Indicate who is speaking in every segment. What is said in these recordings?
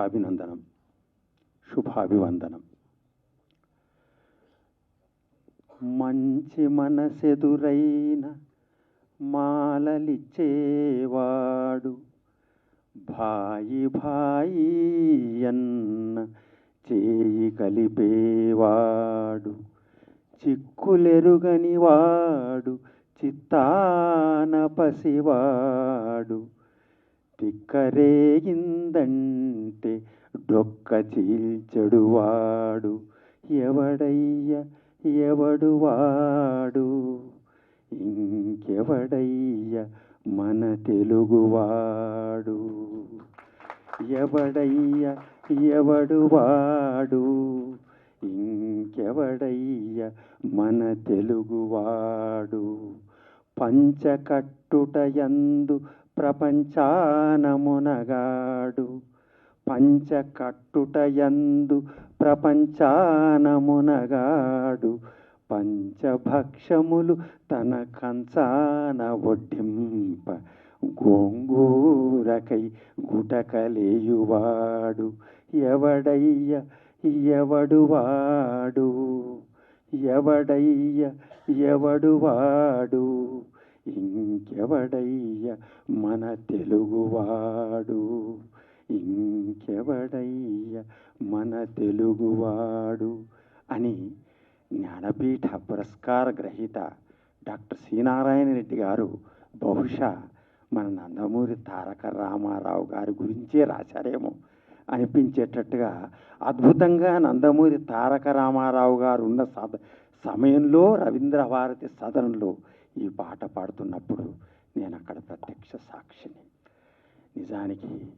Speaker 1: శుభాభినందనం. శుభాభివందనం. మంచి మనసెదురైన మాలలిచ్చేవాడు భాయి భాయి అన్న చేయి కలిపేవాడు చిక్కులెరుగనివాడు చిత్తాన పసివాడు తిక్కరేగిందంటే డొక్క చీల్చడువాడు. ఎవడయ్య? ఎవడు వాడు ఇంకెవడయ్య? మన తెలుగువాడు. ఎవడయ్య? ఎవడు వాడు ఇంకెవడయ్య? మన తెలుగువాడు. పంచకట్టుటయందు ప్రపంచానమునగాడు. పంచకట్టుటయందు ప్రపంచానమునగాడు. పంచభక్షములు తన కంచాన వడ్డింప. గోంగూరకై గుటకలేయువాడు. ఎవడయ్య? ఎవడు వాడు ఎవడయ్య? ఎవడు వాడు ఇంకెవడయ్య మన తెలుగువాడు? ఇంకెవడయ్య మన తెలుగువాడు? అని జ్ఞానపీఠ పురస్కార గ్రహీత డాక్టర్ శ్రీనారాయణ రెడ్డి గారు బహుశా మన నందమూరి తారక రామారావు గారి గురించే రాశారేమో అనిపించేటట్టుగా అద్భుతంగా నందమూరి తారక రామారావు గారు ఉన్న సద సమయంలో రవీంద్ర భారతి సదనంలో ఈ పాట పాడుతున్నప్పుడు నేను అక్కడ ప్రత్యక్ష సాక్షిని. నిజానికి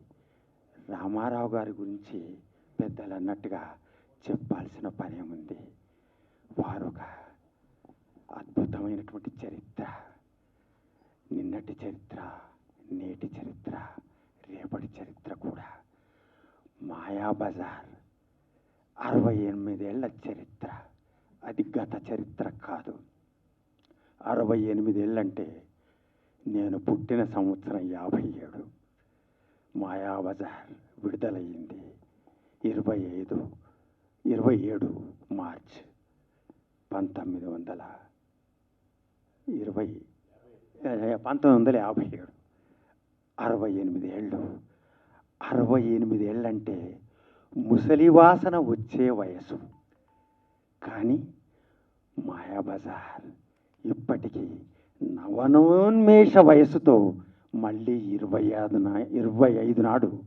Speaker 1: రామారావు గారి గురించి పెద్దలు అన్నట్టుగా చెప్పాల్సిన పనేముంది వారు ఒక అద్భుతమైనటువంటి చరిత్ర. నిన్నటి చరిత్ర నేటి చరిత్ర రేపటి చరిత్ర కూడా. మాయాబజార్ అరవై ఎనిమిదేళ్ళ చరిత్ర. అది గత చరిత్ర కాదు. అరవై ఎనిమిదేళ్ళంటే నేను పుట్టిన సంవత్సరం యాభై ఏడు. మాయాబజార్ విడుదలయ్యింది ఇరవై ఐదు ఇరవై ఏడు మార్చ్ పంతొమ్మిది వందల ఇరవై పంతొమ్మిది వందల యాభై ఏడు. అరవై ఎనిమిది ఏళ్ళు అరవై ఎనిమిది ఏళ్ళంటే ముసలి వాసన వచ్చే వయసు. కానీ మాయాబజార్ ఇప్పటికీ నవనోన్మేష వయసుతో మళ్ళీ ఇరవై ఐదు నా ఇరవై ఐదు నాడు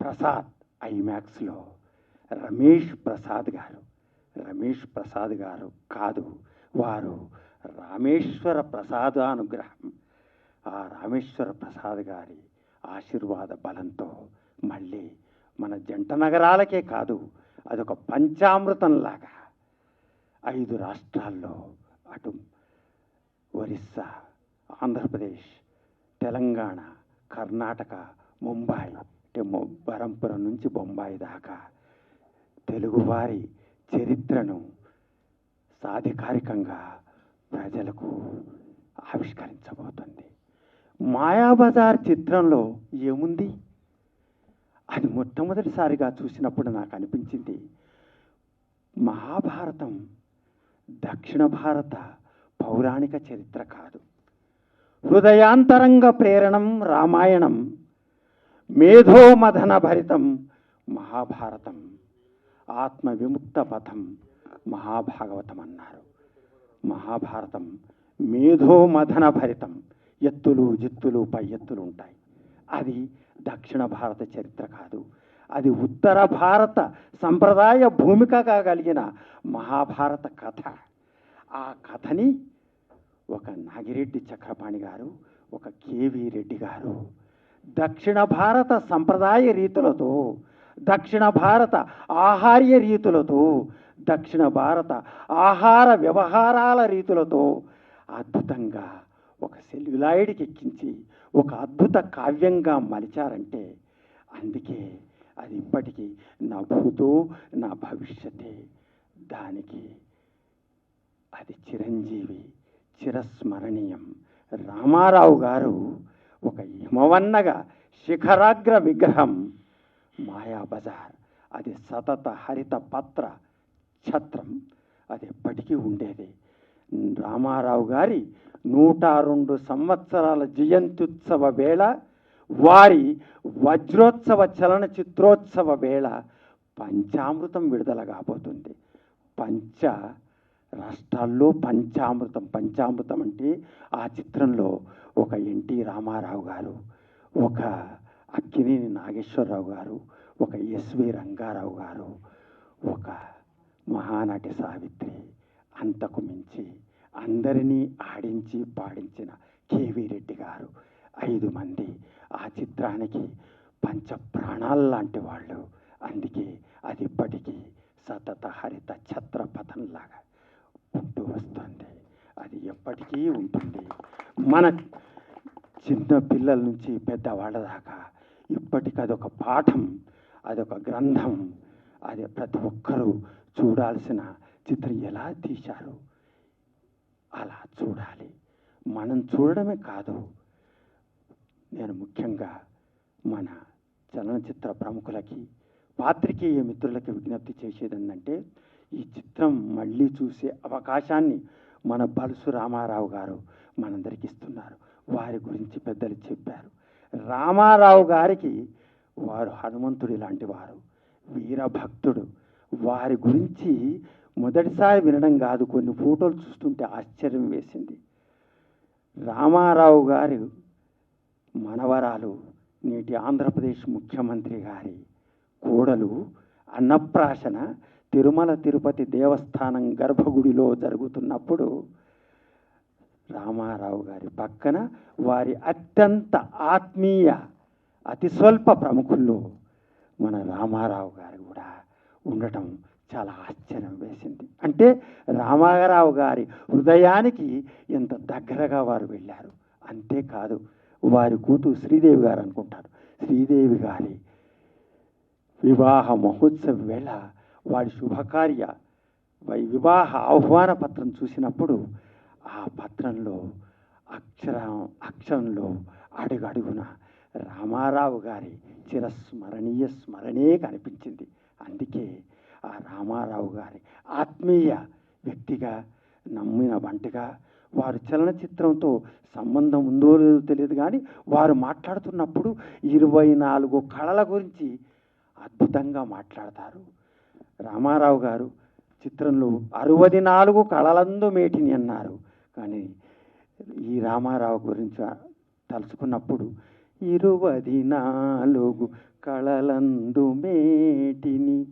Speaker 1: ప్రసాద్ ఐమాక్స్లో. రమేష్ ప్రసాద్ గారు. రమేష్ ప్రసాద్ గారు కాదు వారు రామేశ్వర ప్రసాదానుగ్రహం ఆ రామేశ్వర ప్రసాద్ గారి ఆశీర్వాద బలంతో మళ్ళీ మన జంట నగరాలకే కాదు అదొక పంచామృతంలాగా ఐదు రాష్ట్రాల్లో అటు ఒరిస్సా ఆంధ్రప్రదేశ్ తెలంగాణ కర్ణాటక ముంబాయి అంటే బరంపురం నుంచి బొంబాయి దాకా. తెలుగువారి చరిత్రను సాధికారికంగా ప్రజలకు ఆవిష్కరించబోతుంది. మాయాబజార్ చిత్రంలో ఏముంది? అది మొట్టమొదటిసారిగా చూసినప్పుడు నాకు అనిపించింది మహాభారతం దక్షిణ భారత పౌరాణిక చరిత్ర కాదు. హృదయాంతరంగ ప్రేరణం రామాయణం మేధోమథన భరితం మహాభారతం ఆత్మ విముక్త పథం మహాభాగవతం అన్నారు మహాభారతం మేధోమథన భరితం ఎత్తులు జిత్తులు పై ఎత్తులు ఉంటాయి. అది దక్షిణ భారత చరిత్ర కాదు. అది ఉత్తర భారత సంప్రదాయ భూమికగా కలిగిన మహాభారత కథ. ఆ కథని ఒక నాగిరెడ్డి చక్రపాణి గారు ఒక కేవీ రెడ్డి గారు దక్షిణ భారత సంప్రదాయ రీతులతో దక్షిణ భారత ఆహార్య రీతులతో దక్షిణ భారత ఆహార వ్యవహారాల రీతులతో అద్భుతంగా ఒక సెల్యులాయిడ్కి ఎక్కించి ఒక అద్భుత కావ్యంగా మలిచారంటే అందుకే అది ఇప్పటికీ నా భూతో నా భవిష్యతే దానికి అది చిరంజీవి చిరస్మరణీయం. రామారావు గారు ఒక హిమవన్నగా శిఖరాగ్ర విగ్రహం. మాయా బజార్ అది సతత హరిత పత్ర ఛత్రం. అది ఎప్పటికీ ఉండేది. రామారావు గారి నూట రెండు సంవత్సరాల జయంత్యుత్సవ వేళ వారి వజ్రోత్సవ చలనచిత్రోత్సవ వేళ పంచామృతం విడుదల కాబోతుంది. పంచ రాష్ట్రాల్లో పంచామృతం పంచామృతం అంటే ఆ చిత్రంలో ఒక ఎన్టీ రామారావు గారు ఒక అక్కినేని నాగేశ్వరరావు గారు ఒక ఎస్వి రంగారావు గారు ఒక మహానటి సావిత్రి అంతకు మించి అందరినీ ఆడించి పాడించిన కేవీ రెడ్డి గారు. ఐదు మంది ఆ చిత్రానికి పంచ ప్రాణాలు లాంటి వాళ్ళు. అందుకే అది ఇప్పటికీ సతత హరిత ఛత్రపథంలాగా ఎప్పటికీ ఉంటుంది. మన చిన్న పిల్లల నుంచి పెద్దవాళ్ళ దాకా ఇప్పటికి అదొక పాఠం అదొక గ్రంథం అది ప్రతి ఒక్కరూ చూడాల్సిన చిత్రం ఎలా తీశారు? అలా చూడాలి. మనం చూడడమే కాదు నేను ముఖ్యంగా మన చలనచిత్ర ప్రముఖులకి పాత్రికేయ మిత్రులకి విజ్ఞప్తి చేసేది ఏంటంటే ఈ చిత్రం మళ్ళీ చూసే అవకాశాన్ని మన బలుసు రామారావు గారు మనందరికి ఇస్తున్నారు. వారి గురించి పెద్దలు చెప్పారు. రామారావు గారికి వారు హనుమంతుడి లాంటి వారు. వీరభక్తుడు. వారి గురించి మొదటిసారి వినడం కాదు కొన్ని ఫోటోలు చూస్తుంటే ఆశ్చర్యం వేసింది. రామారావు గారు మనవరాలు నేటి ఆంధ్రప్రదేశ్ ముఖ్యమంత్రి గారి కోడలు అన్నప్రాశన తిరుమల తిరుపతి దేవస్థానం గర్భగుడిలో జరుగుతున్నప్పుడు రామారావు గారి పక్కన వారి అత్యంత ఆత్మీయ అతి స్వల్ప ప్రముఖుల్లో మన రామారావు గారు కూడా ఉండటం చాలా ఆశ్చర్యం వేసింది. అంటే రామారావు గారి హృదయానికి ఎంత దగ్గరగా వారు వెళ్ళారు. అంతేకాదు వారి కూతురు శ్రీదేవి గారు అనుకుంటారు. శ్రీదేవి గారి వివాహ మహోత్సవ వేళ వారి శుభకార్య వై- వివాహ ఆహ్వాన పత్రం చూసినప్పుడు ఆ పత్రంలో అక్షరం అక్షరంలో అడుగడుగున రామారావు గారి చిరస్మరణీయ స్మరణే కనిపించింది. అందుకే ఆ రామారావు గారి ఆత్మీయ వ్యక్తిగా నమ్మిన వంటగా వారు చలనచిత్రంతో సంబంధం ఉందో లేదో తెలియదు కానీ వారు మాట్లాడుతున్నప్పుడు ఇరవై నాలుగు కళల గురించి అద్భుతంగా మాట్లాడతారు. రామారావు గారు చిత్రంలో అరవది నాలుగు కళలందు మేటిని అన్నారు. కానీ ఈ రామారావు గురించి తలుచుకున్నప్పుడు ఇరువది నాలుగు కళలందు మేటిని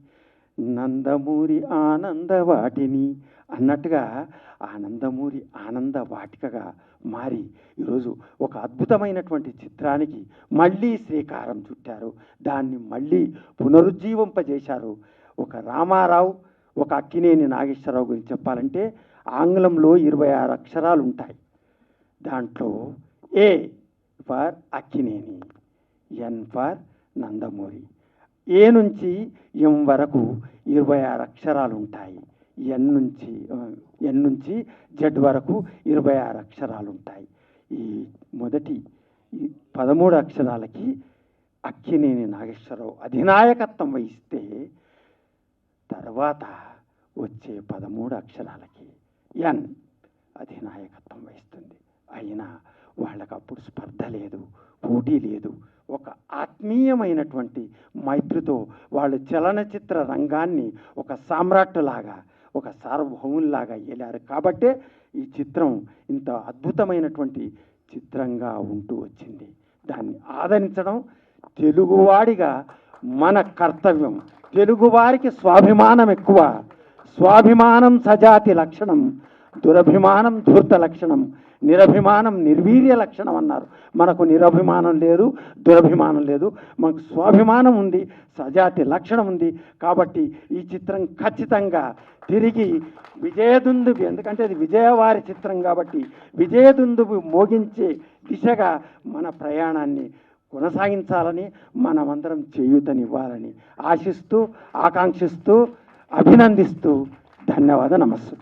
Speaker 1: నందమూరి ఆనంద వాటిని అన్నట్టుగా ఆనందమూరి ఆనంద వాటికగా మారి ఈరోజు ఒక అద్భుతమైనటువంటి చిత్రానికి మళ్ళీ శ్రీకారం చుట్టారు. దాన్ని మళ్ళీ పునరుజ్జీవింపజేశారు. ఒక రామారావు ఒక అక్కినేని నాగేశ్వరరావు గురించి చెప్పాలంటే ఆంగ్లంలో ఇరవై ఆరు అక్షరాలు ఉంటాయి. దాంట్లో A for Akkineni N for Nandamuri. A నుంచి ఎం వరకు ఇరవై ఆరు అక్షరాలు ఉంటాయి? ఎన్ నుంచి ఎన్ నుంచి జెడ్ వరకు ఇరవై ఆరు అక్షరాలు ఉంటాయి. ఈ మొదటి ఈ పదమూడు అక్షరాలకి అక్కినేని నాగేశ్వరరావు అధినాయకత్వం వహిస్తే తర్వాత వచ్చే పదమూడు అక్షరాలకి ఎన్ అధినాయకత్వం వహిస్తుంది. అయినా వాళ్ళకి అప్పుడు స్పర్ధ లేదు పోటీ లేదు. ఒక ఆత్మీయమైనటువంటి మైత్రితో వాళ్ళు చలనచిత్ర రంగాన్ని ఒక సామ్రాట్టులాగా ఒక సార్వభౌముల్లాగా వెళ్ళారు కాబట్టే ఈ చిత్రం ఇంత అద్భుతమైనటువంటి చిత్రంగా ఉంటూ వచ్చింది. దాన్ని ఆదరించడం తెలుగువాడిగా మన కర్తవ్యం. తెలుగువారికి స్వాభిమానం ఎక్కువ. స్వాభిమానం సజాతి లక్షణం దురభిమానం ధూర్త లక్షణం నిరభిమానం నిర్వీర్య లక్షణం అన్నారు. మనకు నిరభిమానం లేదు దురభిమానం లేదు. మనకు స్వాభిమానం ఉంది సజాతి లక్షణం ఉంది. కాబట్టి ఈ చిత్రం ఖచ్చితంగా తిరిగి విజయదుందుబి ఎందుకంటే ఇది విజయవారి చిత్రం కాబట్టి విజయదుందుబి మోగించే దిశగా మన ప్రయాణాన్ని కొనసాగించాలని మనమందరం చేయూతనివ్వాలని ఆశిస్తూ ఆకాంక్షిస్తూ అభినందిస్తూ ధన్యవాద నమస్సు.